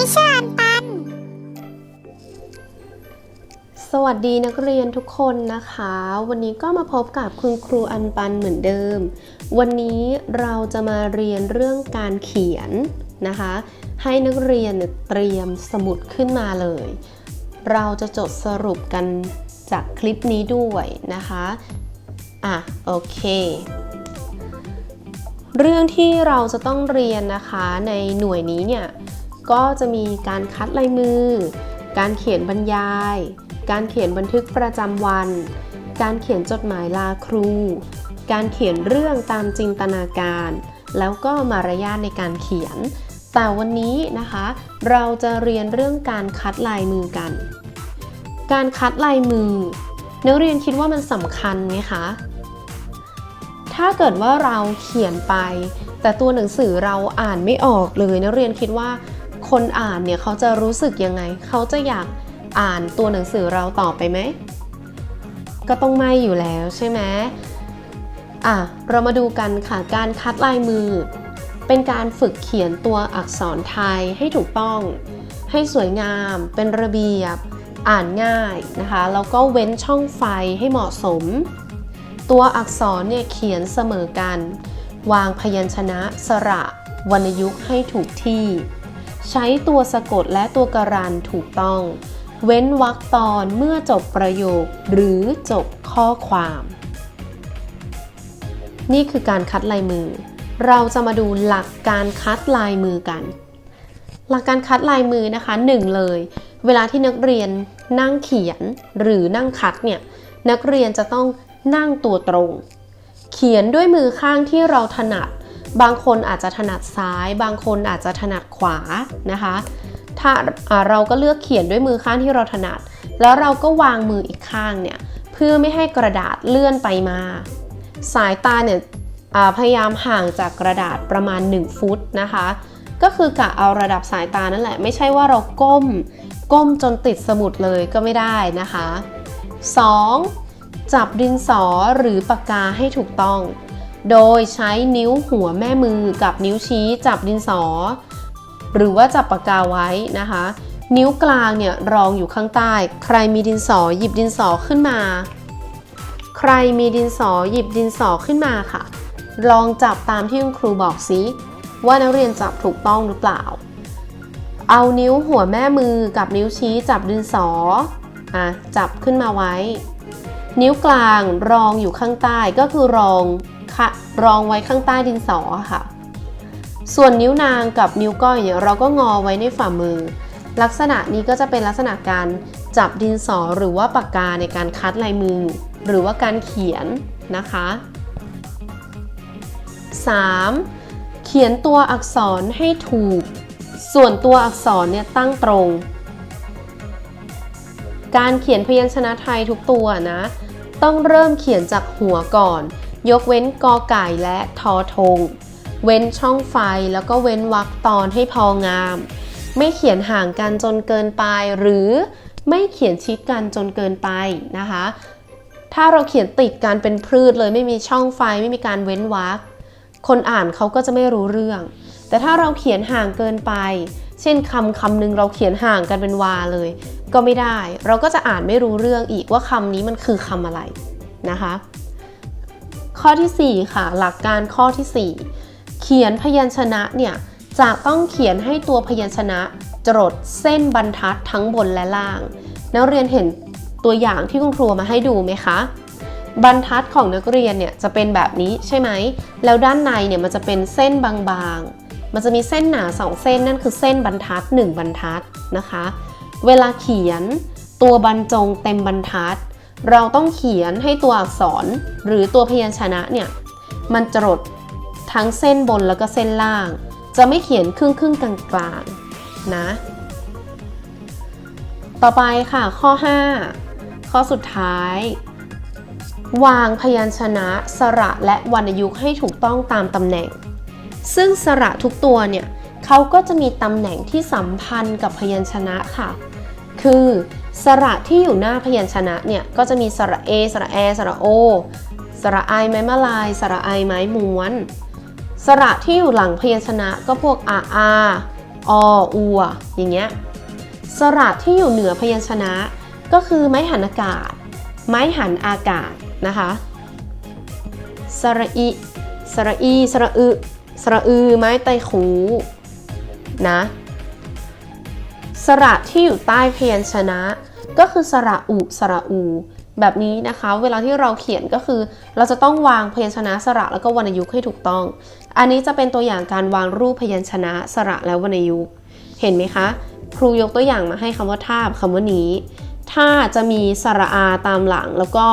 ที่ชื่ออันปัน สวัสดีนักเรียนทุกคนนะคะ วันนี้ก็มาพบกับคุณครูอันปันเหมือนเดิม วันนี้เราจะมาเรียนเรื่องการเขียนนะคะ ให้นักเรียนเตรียมสมุดขึ้นมาเลย เราจะจดสรุปกันจากคลิปนี้ด้วยนะคะ อะ โอเคเรื่องที่เราจะต้องเรียนนะคะในหน่วยนี้เนี่ย ก็จะมีการคัดลายมือ การเขียนบรรยาย การเขียนบันทึกประจำวัน การเขียนจดหมายลาครู การเขียนเรื่องตามจินตนาการ แล้วก็มารยาทในการเขียน แต่วันนี้นะคะ เราจะเรียนเรื่องการคัดลายมือกัน การคัดลายมือ นักเรียนคิดว่ามันสำคัญไหมคะ ถ้าเกิดว่าเราเขียนไปแต่ตัวหนังสือเราอ่านไม่ออกเลยนักเรียนคิดว่า คนอ่านเนี่ยเขาจะรู้สึกยังไง เขาจะอยากอ่านตัวหนังสือเราต่อไปไหม ก็ต้องไม่อยู่แล้วใช่ไหมอะ เรามาดูกันค่ะ การคัดลายมือ เป็นการฝึกเขียนตัวอักษรไทยให้ถูกต้อง ให้สวยงาม เป็นระเบียบ อ่านง่ายนะคะ แล้วก็เว้นช่องไฟให้เหมาะสม ตัวอักษรเนี่ยเขียนเสมอกัน วางพยัญชนะสระวรรณยุกต์ให้ถูกที่ ใช้ตัวสะกดและตัวการันถูกต้อง เว้นวรรคตอนเมื่อจบประโยค หรือจบข้อความ นี่คือการคัดลายมือ เราจะมาดูหลักการคัดลายมือกัน หลักการคัดลายมือนะคะหนึ่งเลย เวลาที่นักเรียนนั่งเขียนหรือนั่งคัดเนี่ยนักเรียนจะต้องนั่งตัวตรง เขียนด้วยมือข้างที่เราถนัด บางคนอาจจะถนัดซ้าย บางคนอาจจะถนัดขวานะคะ ถ้าาเราก็เลือกเขียนด้วยมือข้างที่เราถนัด แล้วเราก็วางมืออีกข้างเนี่ยเพื่อไม่ให้กระดาษเลื่อนไปมา สายตาเนี่ยพยายามห่างจากกระดาษประมาณ 1 ฟุตนะคะ ก็คือกะเอาระดับสายตานั่นแหละ ไม่ใช่ว่าเราก้ม ก้มจนติดสมุดเลยก็ไม่ได้นะคะ 2. จับดินสอหรือปากกาให้ถูกต้อง โดยใช้นิ้วหัวแม่มือกับนิ้วชี้จับดินสอ หรือว่าจับปากกาไว้นะคะ นิ้วกลางเนี่ยรองอยู่ข้างใต้ ใครมีดินสอหยิบดินสอขึ้นมา ใครมีดินสอหยิบดินสอขึ้นมาค่ะ ลองจับตามที่คุณครูบอกสิว่านักเรียนจับถูกต้องหรือเปล่า เอานิ้วหัวแม่มือกับนิ้วชี้จับดินสออะจับขึ้นมาไว้ นิ้วกลางรองอยู่ข้างใต้ก็คือรอง รองไว้ข้างใต้ดินสอค่ะ ส่วนนิ้วนางกับนิ้วก้อยเนี่ยเราก็งอไว้ในฝ่ามือ ลักษณะนี้ก็จะเป็นลักษณะการจับดินสอหรือว่าปากกาในการคัดลายมือ หรือว่าการเขียนนะคะ 3. เขียนตัวอักษรให้ถูก ส่วนตัวอักษรเนี่ยตั้งตรง การเขียนพยัญชนะไทยทุกตัวนะ ต้องเริ่มเขียนจากหัวก่อน ยกเว้นกอไก่และทอทง เว้นช่องไฟแล้วก็เว้นวรรคตอนให้พองาม ไม่เขียนห่างกันจนเกินไป หรือไม่เขียนชิดกันจนเกินไปนะคะ ถ้าเราเขียนติดกันเป็นพืชเลยไม่มีช่องไฟไม่มีการเว้นวรรคคนอ่านเขาก็จะไม่รู้เรื่อง แต่ถ้าเราเขียนห่างเกินไป เช่นคำคำหนึ่งเราเขียนห่างกันเป็นวาเลย ก็ไม่ได้ เราก็จะอ่านไม่รู้เรื่องอีกว่าคำนี้มันคือคำอะไรนะคะ ข้อทีสี่ 4 ค่ะ หลักการข้อทีสี่ 4 เขียนพยัญชนะเนี่ยจะต้องเขียนให้ตัวพยัญชนะ จรดเส้นบรรทัดทั้งบนและล่าง นักเรียนเห็นตัวอย่างที่คุณครูมาให้ดูไหมคะ บรรทัดของนักเรียนเนี่ยจะเป็นแบบนี้ใช่ไหม แล้วด้านในเนี่ยมันจะเป็นเส้นบางๆ มันจะมีเส้นหนา2เส้นนั่นคือเส้นบรรทัด 1 บรรทัดนะคะ เวลาเขียนตัวบรรจงเต็มบรรทัด เราต้องเขียนให้ตัวอักษรหรือตัวพยัญชนะเนี่ยมันจรดทั้งเส้นบนแล้วก็เส้นล่าง จะไม่เขียนครึ่งครึ่งๆกลางๆนะ ต่อไปค่ะข้อ 5 ข้อสุดท้าย วางพยัญชนะสระและวรรณยุกต์ให้ถูกต้องตามตำแหน่ง ซึ่งสระทุกตัวเนี่ยเขาก็จะมีตำแหน่งที่สัมพันธ์กับพยัญชนะค่ะ คือ สระที่อยู่หน้าพยัญชนะเนี่ยก็จะมีสระ A สระแอสระโอสระไอไม้มะลาย สระไอไม้ม้วน สระที่อยู่หลังพยัญชนะก็พวกอาอาออัวอย่างเงี้ยสระที่อยู่เหนือพยัญชนะ ก็คือไม้หันอากาศ ไม้หันอากาศนะคะสระอิสระอีสระอึสระอือไม้ไตคูนะ สระที่อยู่ใต้พยัญชนะ ก็คือสระอุสระอู แบบนี้นะคะ เวลาที่เราเขียนก็คือ เราจะต้องวางพยัญชนะสระแล้วก็วรรณยุกต์ให้ถูกต้อง อันนี้จะเป็นตัวอย่างการวางรูปพยัญชนะสระและวรรณยุกต์เห็นไหมคะ ครูยกตัวอย่างมาให้คำว่าท่าบคำว่านี้ถ้าจะมีสระอาตามหลังแล้วก็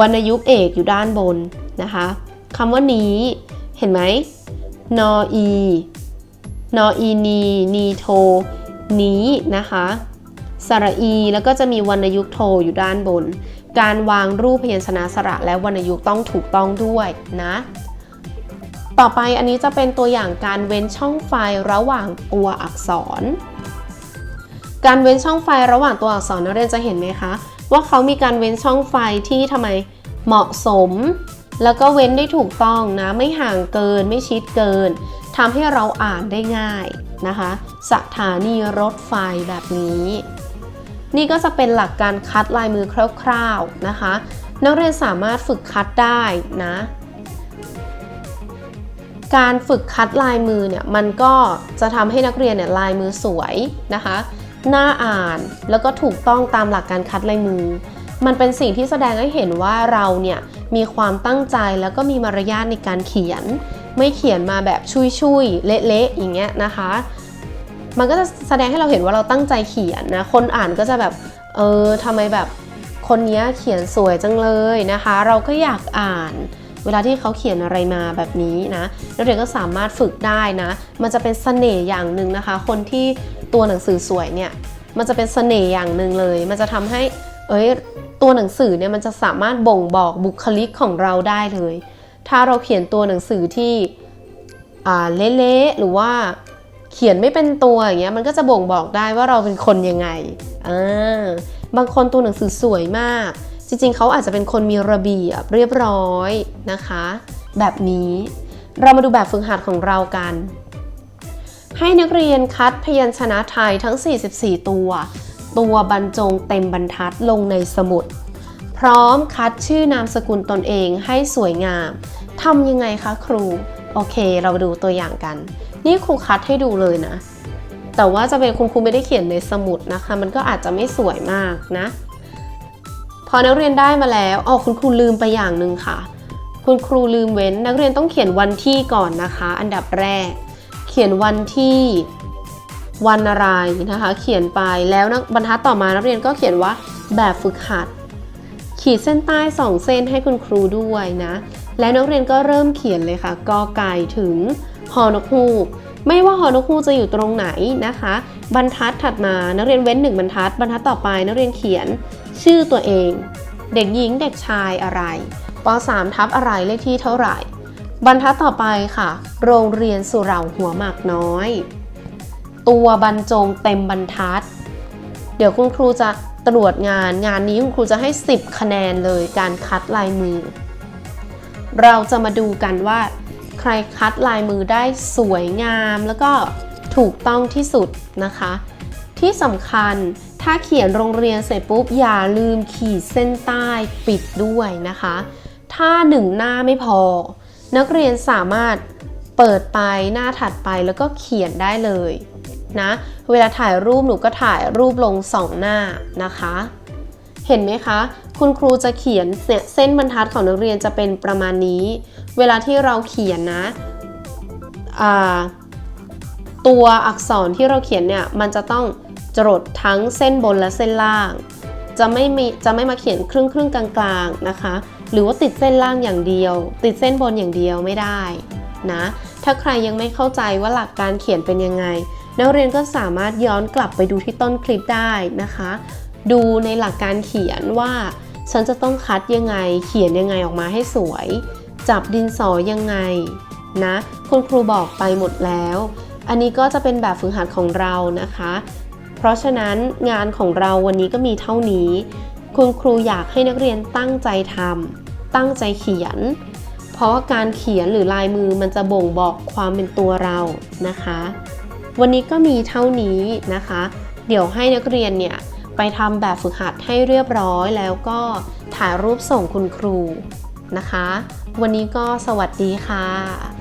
วรรณยุกต์เอกอยู่ด้านบนนะคะคำว่านี้เห็นไหมนออี นออีนี นีโท นี้นะคะสระอี แล้วก็จะมีวรรณยุกโทอยู่ด้านบน การวางรูปพยัญชนะสระและวรรณยุกต้องถูกต้องด้วยนะ ต่อไปอันนี้จะเป็นตัวอย่างการเว้นช่องไฟระหว่างตัวอักษร การเว้นช่องไฟระหว่างตัวอักษรนักเรียนจะเห็นไหมคะ ว่าเขามีการเว้นช่องไฟที่ทำไมเหมาะสม แล้วก็เว้นได้ถูกต้องนะไม่ห่างเกินไม่ชิดเกิน ทำให้เราอ่านได้ง่ายนะคะ สถานีรถไฟแบบนี้ นี่ก็จะเป็นหลักการคัดลายมือคร่าวๆนะคะ นักเรียนสามารถฝึกคัดได้นะ การฝึกคัดลายมือเนี่ยมันก็จะทำให้นักเรียนเนี่ยลายมือสวยนะคะน่าอ่านแล้วก็ถูกต้องตามหลักการคัดลายมือ มันเป็นสิ่งที่แสดงให้เห็นว่าเราเนี่ยมีความตั้งใจแล้วก็มีมารยาทในการเขียน ไม่เขียนมาแบบชุยๆเละๆอย่างเงี้ยนะคะ มันก็จะแสดงให้เราเห็นว่าเราตั้งใจเขียนนะ คนอ่านก็จะแบบ เออทำไมแบบคนเนี้ยเขียนสวยจังเลยนะคะ เราก็อยากอ่านเวลาที่เขาเขียนอะไรมาแบบนี้นะนักเรียนก็สามารถฝึกได้นะ มันจะเป็นเสน่ห์อย่างหนึ่งนะคะ คนที่ตัวหนังสือสวยเนี่ย มันจะเป็นเสน่ห์อย่างหนึ่งเลย มันจะทำให้ เอ้ย ตัวหนังสือเนี่ยมันจะสามารถบ่งบอกบุคลิกของเราได้เลย ถ้าเราเขียนตัวหนังสือที่เละๆหรือว่าเขียนไม่เป็นตัวอย่างเงี้ยมันก็จะบ่งบอกได้ว่าเราเป็นคนยังไงอ่าบางคนตัวหนังสือสวยมาก จริงๆ เขาอาจจะเป็นคนมีระเบียบเรียบร้อยนะคะ แบบนี้เรามาดูแบบฝึกหัดของเรากัน ให้นักเรียนคัดพยัญชนะไทยทั้ง 44 ตัว ตัวบรรจงเต็มบรรทัดลงในสมุด พร้อมคัดชื่อนามสกุลตนเองให้สวยงามทำยังไงคะครู โอเค เราดูตัวอย่างกัน นี่ครูคัดให้ดูเลยนะ แต่ว่าจะเป็นคุณครูไม่ได้เขียนในสมุดนะคะ มันก็อาจจะไม่สวยมากนะ พอนักเรียนได้มาแล้วอ๋อคุณครูลืมไปอย่างหนึ่งค่ะ คุณครูลืมเว้น นักเรียนต้องเขียนวันที่ก่อนนะคะ อันดับแรก เขียนวันที่วันอะไรนะคะ เขียนไปแล้วนะบรรทัดต่อมานักเรียนก็เขียนว่าแบบฝึกหัด ขีดเส้นใต้สองเส้นให้คุณครูด้วยนะ และนักเรียนก็เริ่มเขียนเลยค่ะกอไก่ถึงฮอนกฮูก ไม่ว่าฮอนกฮูกจะอยู่ตรงไหนนะคะ บรรทัดถัดมานักเรียนเว้นหนึ่งบรรทัด บรรทัดต่อไปนักเรียนเขียนชื่อตัวเอง เด็กหญิงเด็กชายอะไรป .3 ทับอะไรเลขที่เท่าไหร่ บรรทัดต่อไปค่ะ โรงเรียนสุเหร่าหัวหมากน้อย ตัวบรรจงเต็มบรรทัด เดี๋ยวคุณครูจะ ตรวจงานงานนี้คุณครูจะให้ 10 คะแนนเลยการคัดลายมือ เราจะมาดูกันว่า ใครคัดลายมือได้สวยงามแล้วก็ถูกต้องที่สุดนะคะ ที่สำคัญถ้าเขียนโรงเรียนเสร็จปุ๊บ อย่าลืมขีดเส้นใต้ปิดด้วยนะคะ ถ้าหนึ่งหน้าไม่พอ นักเรียนสามารถเปิดไปหน้าถัดไปแล้วก็เขียนได้เลย นะ เวลาถ่ายรูปหนูก็ถ่ายรูปลงสองหน้านะคะ เห็นไหมคะ คุณครูจะเขียนเนี่ยเส้นบรรทัดของนักเรียนจะเป็นประมาณนี้ เวลาที่เราเขียนนะตัวอักษรที่เราเขียนเนี่ยมันจะต้องจรดทั้งเส้นบนและเส้นล่าง จะไม่มีจะไม่มาเขียนครึ่งครึ่งกลางๆนะคะ หรือว่าติดเส้นล่างอย่างเดียว ติดเส้นบนอย่างเดียวไม่ได้นะถ้าใครยังไม่เข้าใจว่าหลักการเขียนเป็นยังไง นักเรียนก็สามารถย้อนกลับไปดูที่ต้นคลิปได้นะคะ ดูในหลักการเขียนว่า ฉันจะต้องคัดยังไง เขียนยังไงออกมาให้สวย จับดินสอยังไงนะคุณครูบอกไปหมดแล้ว อันนี้ก็จะเป็นแบบฝึกหัดของเรานะคะ เพราะฉะนั้นงานของเราวันนี้ก็มีเท่านี้ คุณครูอยากให้นักเรียนตั้งใจทำตั้งใจเขียน เพราะว่าการเขียนหรือลายมือมันจะบ่งบอกความเป็นตัวเรานะคะ วันนี้ก็มีเท่านี้นะคะ เดี๋ยวให้นักเรียนเนี่ยไปทำแบบฝึกหัดให้เรียบร้อยแล้วก็ถ่ายรูปส่งคุณครูนะคะ วันนี้ก็สวัสดีค่ะ